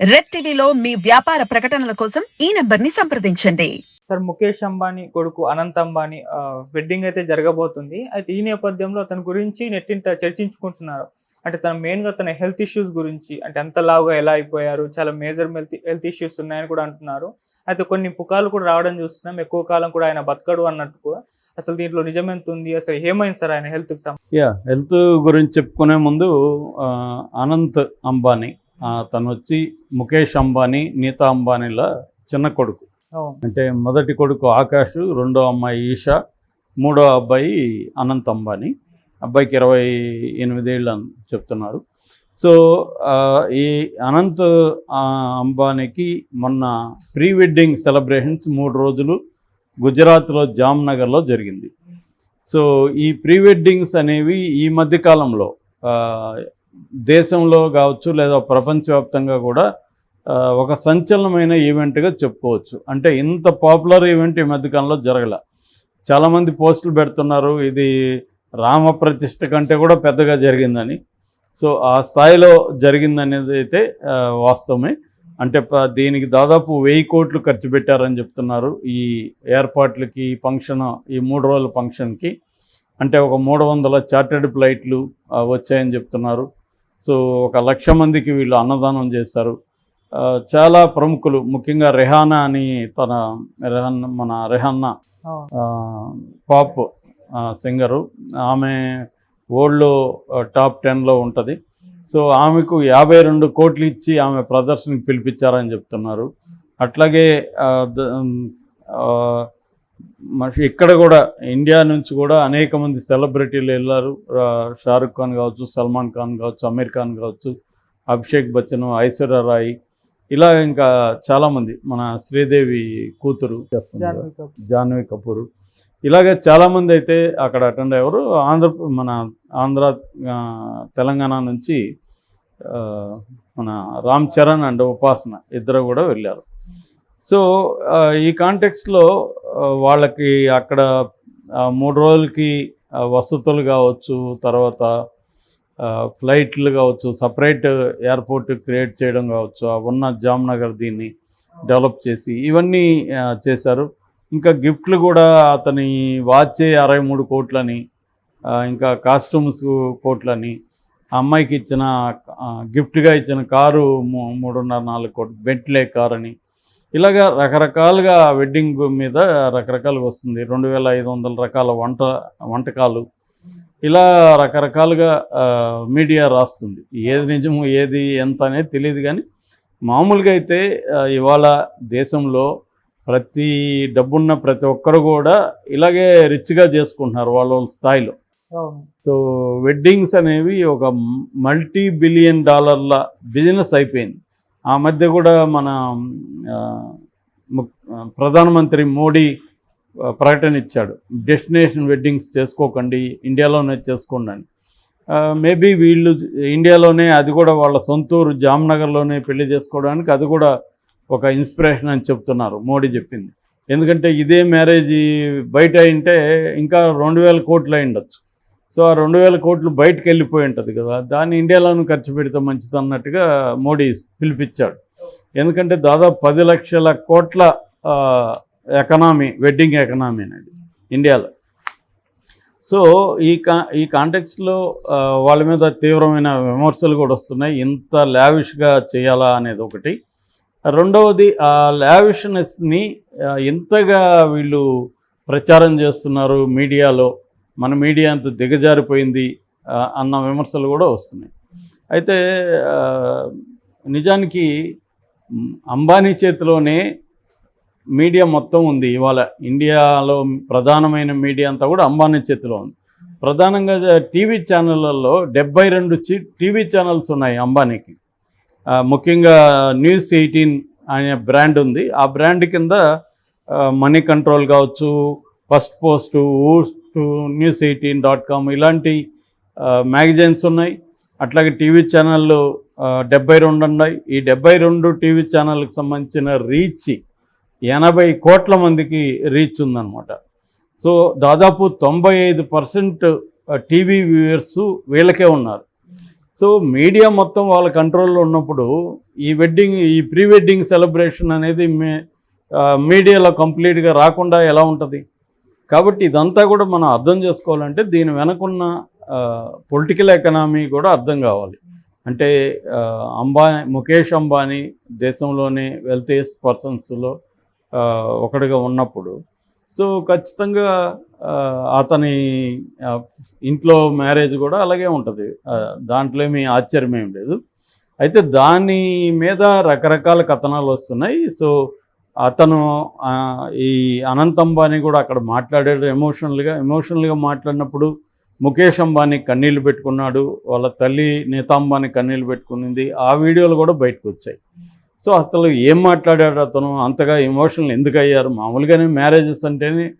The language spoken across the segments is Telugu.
రెడ్ టీవీలో మీ వ్యాపార ప్రకటనల కోసం ఈ నెంబర్ని సంప్రదించండి. సార్ ముఖేష్ అంబానీ కొడుకు అనంత్ అంబానీ వెడ్డింగ్ అయితే జరగబోతుంది. అయితే ఈ నేపథ్యంలో అతని గురించి నెట్టింట చర్చించుకుంటున్నారు. అంటే తన మెయిన్గా తన హెల్త్ ఇష్యూస్ గురించి అంటే ఎంత లావుగా ఎలా అయిపోయారు చాలా మేజర్ హెల్త్ హెల్త్ ఇష్యూస్ ఉన్నాయని కూడా అంటున్నారు. అయితే కొన్ని పుకార్లు కూడా రావడం చూస్తున్నాం. ఎక్కువ కాలం కూడా ఆయన బతకడు అన్నట్టు కూడా. అసలు దీంట్లో నిజమెంత ఉంది? అసలు ఏమైంది సార్ ఆయన హెల్త్కి సంబంధించి? యా హెల్త్ గురించి చెప్పుకునే ముందు ఆ, అనంత్ అంబానీ తను వచ్చి ముఖేష్ అంబానీ నీతా అంబానీల చిన్న కొడుకు. అంటే మొదటి కొడుకు ఆకాష్ రెండో అమ్మాయి ఈషా మూడో అబ్బాయి అనంత్ అంబానీ. అబ్బాయికి ఇరవై ఎనిమిదేళ్ళు అని చెప్తున్నారు. సో ఈ అనంత్ అంబానీకి మొన్న ప్రీ వెడ్డింగ్ సెలబ్రేషన్స్ మూడు రోజులు గుజరాత్లో జామ్నగర్లో జరిగింది. సో ఈ ప్రీ వెడ్డింగ్స్ అనేవి ఈ మధ్య కాలంలో ఆ, దేశంలో కావచ్చు లేదా ప్రపంచవ్యాప్తంగా కూడా ఒక సంచలనమైన ఈవెంట్గా చెప్పుకోవచ్చు. అంటే ఇంత పాపులర్ ఈవెంట్ ఈ మధ్యకాలంలో జరగలే. చాలామంది పోస్టులు పెడుతున్నారు. ఇది రామ ప్రతిష్ఠ కంటే కూడా పెద్దగా జరిగిందని. సో ఆ స్థాయిలో జరిగిందనేది అయితే వాస్తవమే. అంటే దీనికి దాదాపు వెయ్యి కోట్లు ఖర్చు పెట్టారని చెప్తున్నారు. ఈ ఏర్పాట్లకి ఈ ఫంక్షన్ ఈ మూడు రోజుల ఫంక్షన్కి. అంటే ఒక మూడు వందల చార్టెడ్ ఫ్లైట్లు వచ్చాయని చెప్తున్నారు. సో ఒక లక్ష మందికి వీళ్ళు అన్నదానం చేశారు చాలా ప్రముఖులు ముఖ్యంగా రెహానా అని తన రెహాన్ మన రెహాన్నా పాప్ సింగరు. ఆమె వరల్డ్లో టాప్ టెన్లో ఉంటుంది. సో ఆమెకు యాభై రెండు కోట్లు ఇచ్చి ఆమె ప్రదర్శనకి పిలిపించారని చెప్తున్నారు. అట్లాగే మరి ఇక్కడ కూడా ఇండియా నుంచి కూడా అనేక మంది సెలబ్రిటీలు వెళ్ళారు షారుఖ్ ఖాన్ కావచ్చు సల్మాన్ ఖాన్ కావచ్చు అమీర్ ఖాన్ కావచ్చు అభిషేక్ బచ్చన్ ఐశ్వర్య రాయ్ ఇలా ఇంకా చాలామంది మన శ్రీదేవి కూతురు. జాహ్నవి కపూర్. ఇలాగే చాలామంది అయితే అక్కడ అటెండ్ అయ్యారు ఆంధ్ర మన ఆంధ్ర తెలంగాణ నుంచి మన రామ్ చరణ్ అండ్ ఉపాసన ఇద్దరు కూడా వెళ్ళారు సో ఈ కాంటెక్స్లో వాళ్ళకి అక్కడ మూడు రోజులకి వసతులు కావచ్చు తర్వాత ఫ్లైట్లు కావచ్చు సపరేట్ ఎయిర్పోర్ట్ క్రియేట్ చేయడం కావచ్చు ఉన్న జామ్నగర్ దీన్ని డెవలప్ చేసి ఇవన్నీ చేశారు. ఇంకా గిఫ్ట్లు కూడా అతని వాచే అరవై మూడు కోట్లని ఇంకా కాస్ట్యూమ్స్ కోట్లని అమ్మాయికి ఇచ్చిన గిఫ్ట్గా ఇచ్చిన కారు మూ- మూడున్నర నాలుగు కోట్లు బెంట్లే కార్ అని ఇలాగా రకరకాలుగా వెడ్డింగ్ మీద రకరకాలుగా వస్తుంది. రెండు వేల ఐదు వందల రకాల వంట వంటకాలు. ఇలా రకరకాలుగా మీడియా రాస్తుంది. ఏది నిజము ఏది ఎంత అనేది తెలియదు కానీ మామూలుగా అయితే ఇవాళ దేశంలో ప్రతి డబ్బున్న ప్రతి ఒక్కరు కూడా ఇలాగే రిచ్గా చేసుకుంటున్నారు వాళ్ళ వాళ్ళ స్థాయిలో. సో వెడ్డింగ్స్ అనేవి ఒక మల్టీ బిలియన్ డాలర్ల బిజినెస్ అయిపోయింది. ఆ మధ్య కూడా మన ము- ప్రధానమంత్రి మోడీ ప్రకటన ఇచ్చాడు. డెస్టినేషన్ వెడ్డింగ్స్ చేసుకోకండి ఇండియాలోనే చేసుకోండి అని. మేబీ వీళ్ళు ఇండియాలోనే అది కూడా వాళ్ళ సొంతూరు జామ్నగర్లోనే పెళ్ళి చేసుకోవడానికి అది కూడా ఒక ఇన్స్పిరేషన్ అని చెప్తున్నారు మోడీ చెప్పింది. ఎందుకంటే ఇదే మ్యారేజ్ బయట అయింటే ఇంకా రెండు వేల కోట్లు అయి ఉండొచ్చు. సో ఆ రెండు వేల కోట్లు బయటకు వెళ్ళిపోయి ఉంటుంది కదా దాన్ని ఇండియాలోనూ ఖర్చు పెడితే మంచిది అన్నట్టుగా మోడీ పిలిపించాడు. ఎందుకంటే దాదాపు పది లక్షల కోట్ల ఎకనామీ వెడ్డింగ్ ఎకనామీ అనేది ఇండియాలో. సో ఈ కా ఈ కాంటెక్స్లో వాళ్ళ మీద తీవ్రమైన విమర్శలు కూడా వస్తున్నాయి. ఇంత లావిష్గా చేయాలా అనేది ఒకటి. రెండవది ఆ లావిష్నెస్ని ఎంతగా వీళ్ళు ప్రచారం చేస్తున్నారు మీడియాలో. మన మీడియా అంత దిగజారిపోయింది అన్న విమర్శలు కూడా వస్తున్నాయి. అయితే నిజానికి అంబానీ చేతిలోనే మీడియా మొత్తం ఉంది. ఇవాళ ఇండియాలో ప్రధానమైన మీడియా అంతా కూడా అంబానీ చేతిలో ఉంది. ప్రధానంగా టీవీ ఛానళ్ళల్లో డెబ్బై రెండు టీవీ ఛానల్స్ ఉన్నాయి అంబానీకి. ముఖ్యంగా న్యూస్ ఎయిటీన్ అనే బ్రాండ్ ఉంది. ఆ బ్రాండ్ కింద మనీ కంట్రోల్ కావచ్చు first post news eighteen dot com ఇలాంటి మ్యాగజైన్స్ ఉన్నాయి. అట్లాగే టీవీ ఛానళ్ళు డెబ్బై రెండు ఉన్నాయి. ఈ డెబ్బై రెండు టీవీ ఛానళ్ళకి సంబంధించిన రీచ్ ఎనభై కోట్ల మందికి రీచ్ ఉందన్నమాట. సో దాదాపు తొంభై ఐదు పర్సెంట్ టీవీ వ్యూయర్స్ వీళ్ళకే ఉన్నారు. సో మీడియా మొత్తం వాళ్ళ కంట్రోల్లో ఉన్నప్పుడు ఈ వెడ్డింగ్ ఈ ప్రీ వెడ్డింగ్ సెలబ్రేషన్ అనేది మే మీడియాలో కంప్లీట్గా రాకుండా ఎలా ఉంటుంది? కాబట్టి ఇదంతా కూడా మనం అర్థం చేసుకోవాలంటే దీని వెనకున్న పొలిటికల్ ఎకనామీ కూడా అర్థం కావాలి. అంటే అంబా అంబానీ ముఖేష్ అంబానీ దేశంలోని వెల్తియస్ట్ పర్సన్స్లో ఒకటిగా ఉన్నప్పుడు. సో ఖచ్చితంగా అతని ఇంట్లో మ్యారేజ్ కూడా అలాగే ఉంటుంది. దాంట్లో ఏమీ ఆశ్చర్యం ఏం లేదు. అయితే దాని మీద రకరకాల కథనాలు వస్తున్నాయి. సో అతను ఈ అనంత్ అంబానీ కూడా అక్కడ మాట్లాడాడు ఎమోషనల్గా ఎమోషనల్గా మాట్లాడినప్పుడు ముఖేష్ అంబానీ కన్నీళ్ళు పెట్టుకున్నాడు. వాళ్ళ తల్లి నీతాంబానీ కన్నీళ్ళు పెట్టుకునింది. ఆ వీడియోలు కూడా బయటకు వచ్చాయి. సో అసలు ఏం మాట్లాడాడు అతను? అంతగా ఎమోషనల్ ఎందుకు అయ్యారు? మామూలుగానే మ్యారేజెస్ అంటేనే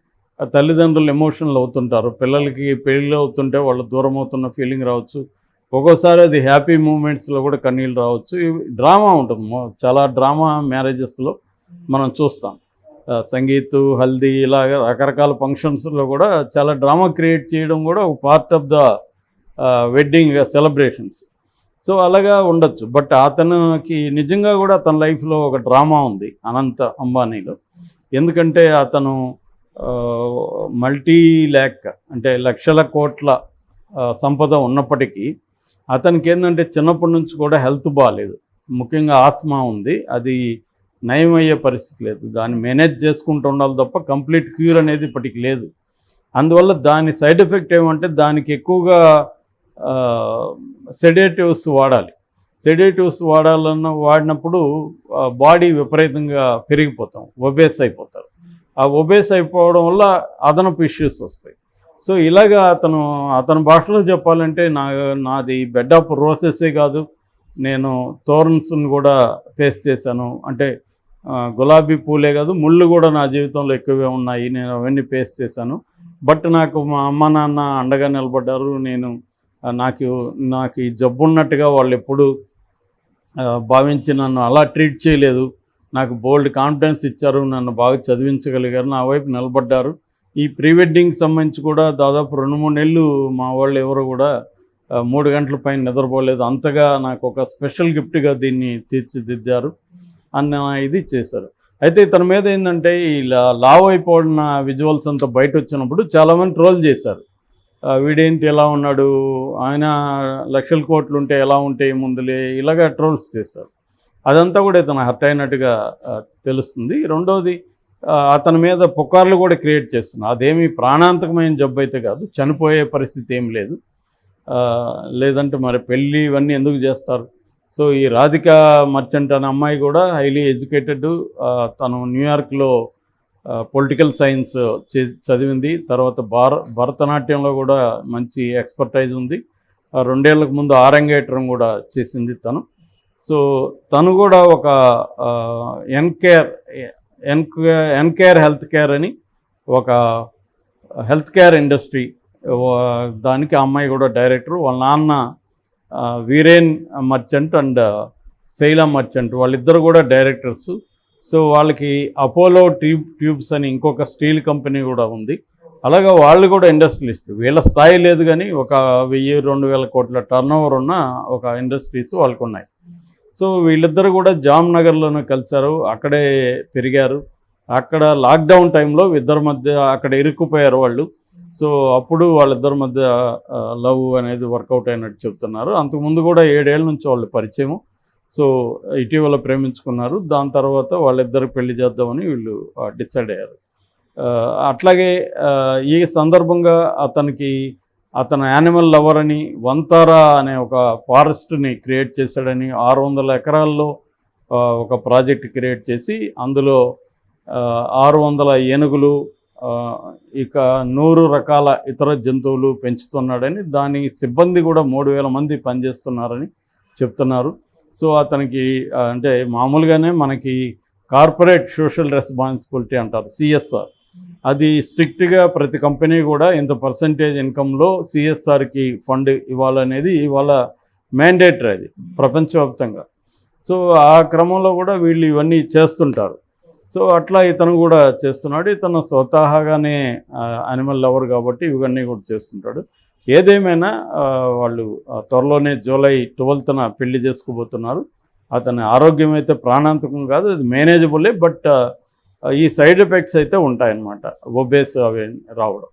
ఆ తల్లిదండ్రులు ఎమోషనల్ అవుతుంటారు. పిల్లలకి పెళ్ళి అవుతుంటే వాళ్ళు దూరం అవుతున్న ఫీలింగ్ రావచ్చు. ఒక్కోసారి అది హ్యాపీ మూమెంట్స్లో కూడా కన్నీళ్ళు రావచ్చు. ఇవి డ్రామా ఉంటుంది. చాలా డ్రామా మ్యారేజెస్లో మనం చూస్తాం. సంగీత్ హల్దీ ఇలాగ రకరకాల ఫంక్షన్స్లో కూడా చాలా డ్రామా క్రియేట్ చేయడం కూడా ఒక part of the wedding celebrations so అలాగా ఉండొచ్చు. బట్ అతనికి నిజంగా కూడా తన లైఫ్లో ఒక డ్రామా ఉంది అనంత అంబానీలో. ఎందుకంటే అతను మల్టీ ల్యాక్ అంటే లక్షల కోట్ల సంపద ఉన్నప్పటికీ అతనికి ఏంటంటే చిన్నప్పటి నుంచి కూడా హెల్త్ బాగాలేదు ముఖ్యంగా ఆస్మా ఉంది. అది నయం అయ్యే పరిస్థితి లేదు. దాన్ని మేనేజ్ చేసుకుంటూ ఉండాలి తప్ప కంప్లీట్ క్యూర్ అనేది ఇప్పటికి లేదు. అందువల్ల దాని సైడ్ ఎఫెక్ట్ ఏమంటే దానికి ఎక్కువగా సెడేటివ్స్ వాడాలి. సెడేటివ్స్ వాడాలన్న వాడినప్పుడు బాడీ విపరీతంగా పెరిగిపోతాం. ఒబేస్ అయిపోతారు. ఆ ఒబేస్ అయిపోవడం వల్ల అదనపు ఇష్యూస్ వస్తాయి. సో ఇలాగా అతను అతని భాషలో చెప్పాలంటే నా నాది బెడ్ ఆఫ్ రోసెసే కాదు. నేను తోరన్స్ని కూడా ఫేస్ చేశాను. అంటే గులాబీ పూలే కాదు ముళ్ళు కూడా నా జీవితంలో ఎక్కువే ఉన్నాయి. నేను అవన్నీ ఫేస్ చేశాను. బట్ నాకు మా అమ్మ నాన్న అండగా నిలబడ్డారు. నేను నాకు నాకు ఈ జబ్బు ఉన్నట్టుగా వాళ్ళు ఎప్పుడు భావించి నన్ను అలా ట్రీట్ చేయలేదు. నాకు బోల్డ్ కాన్ఫిడెన్స్ ఇచ్చారు. నన్ను బాగా చదివించగలిగారు. నా వైపు నిలబడ్డారు. ఈ ప్రీ వెడ్డింగ్ సంబంధించి కూడా దాదాపు రెండు మూడు నెలలు మా వాళ్ళు ఎవరు కూడా మూడు గంటల పైన నిద్రపోలేదు. అంతగా నాకు ఒక స్పెషల్ గిఫ్ట్గా దీన్ని తీర్చిదిద్దారు. అన్న ఇది చేశారు. అయితే ఇతని మీద ఏంటంటే ఈ లావ్ అయిపోయిన విజువల్స్ అంతా బయట వచ్చినప్పుడు చాలామంది ట్రోల్ చేశారు. వీడేంటి ఎలా ఉన్నాడు? ఆయన లక్షల కోట్లు ఉంటే ఎలా ఉంటాయి ముందులే ఇలాగా ట్రోల్స్ చేశారు. అదంతా కూడా ఇతను హర్ట్ అయినట్టుగా తెలుస్తుంది. రెండోది అతని మీద పుకార్లు కూడా క్రియేట్ చేస్తున్నారు. అదేమి ప్రాణాంతకమైన జబ్బు అయితే కాదు. చనిపోయే పరిస్థితి ఏం లేదు. లేదంటే మరి పెళ్ళి ఇవన్నీ ఎందుకు చేస్తారు? సో ఈ రాధిక మర్చెంట్ అనే అమ్మాయి కూడా హైలీ ఎడ్యుకేటెడ్ తను న్యూయార్క్లో పొలిటికల్ సైన్స్ చదివింది. తర్వాత భార భరతనాట్యంలో కూడా మంచి ఎక్స్పర్టైజ్ ఉంది. రెండేళ్ళకు ముందు ఆరంగేట్రం కూడా చేసింది తను. సో తను కూడా ఒక ఎన్కేర్ ఎన్కేర్ ఎన్కేర్ హెల్త్ కేర్ అని ఒక హెల్త్ కేర్ ఇండస్ట్రీ దానికి ఆ అమ్మాయి కూడా డైరెక్టర్ వాళ్ళ నాన్న Viren Merchant and Shaila Merchant వాళ్ళిద్దరు కూడా డైరెక్టర్స్. సో వాళ్ళకి అపోలో ట్యూబ్ ట్యూబ్స్ అని ఇంకొక స్టీల్ కంపెనీ కూడా ఉంది. అలాగే వాళ్ళు కూడా ఇండస్ట్రియలిస్ట్ వీళ్ళ స్థాయి లేదు కానీ ఒక వెయ్యి రెండు వేల కోట్ల టర్న్ ఓవర్ ఉన్న ఒక ఇండస్ట్రీస్ వాళ్ళకు ఉన్నాయి సో వీళ్ళిద్దరు కూడా జామ్నగర్లోనే కలిశారు. అక్కడే పెరిగారు. అక్కడ లాక్డౌన్ టైంలో ఇద్దరి మధ్య అక్కడ ఇరుక్కుపోయారు వాళ్ళు. సో అప్పుడు వాళ్ళిద్దరి మధ్య లవ్ అనేది వర్కౌట్ అయినట్టు చెప్తున్నారు. అంతకుముందు కూడా ఏడేళ్ళ నుంచి వాళ్ళు పరిచయం సో ఇటీవల ప్రేమించుకున్నారు. దాని తర్వాత వాళ్ళిద్దరు పెళ్ళి చేద్దామని వీళ్ళు డిసైడ్ అయ్యారు. అట్లాగే ఈ సందర్భంగా అతనికి అతను యానిమల్ లవర్ అని వంతారా అనే ఒక ఫారెస్ట్ని క్రియేట్ చేశాడని ఆరు వందల ఎకరాల్లో ఒక ప్రాజెక్ట్ క్రియేట్ చేసి అందులో ఆరు వందల ఏనుగులు ఇక నూరు రకాల ఇతర జంతువులు పెంచుతున్నాడని దాని సిబ్బంది కూడా మూడు వేల మంది పనిచేస్తున్నారని చెప్తున్నారు. సో అతనికి అంటే మామూలుగానే మనకి కార్పొరేట్ సోషల్ రెస్పాన్సిబిలిటీ అంటారు సిఎస్ఆర్. అది స్ట్రిక్ట్గా ప్రతి కంపెనీ కూడా ఇంత పర్సంటేజ్ ఇన్కంలో సిఎస్ఆర్కి ఫండ్ ఇవ్వాలనేది ఇవాళ మ్యాండేటరీ అది ప్రపంచవ్యాప్తంగా. సో ఆ క్రమంలో కూడా వీళ్ళు ఇవన్నీ చేస్తుంటారు. సో అట్లా ఇతను కూడా చేస్తున్నాడు. ఇతను స్వతహాగానే యానిమల్ లవర్ కాబట్టి ఇవన్నీ కూడా చేస్తుంటాడు. ఏదేమైనా వాళ్ళు త్వరలోనే జూలై ట్వెల్త్న పెళ్ళి చేసుకోబోతున్నారు. అతని ఆరోగ్యం అయితే ప్రాణాంతకం కాదు అది మేనేజబులే బట్ ఈ సైడ్ ఎఫెక్ట్స్ అయితే ఉంటాయన్నమాట. ఒబేస్ అవి రావడం.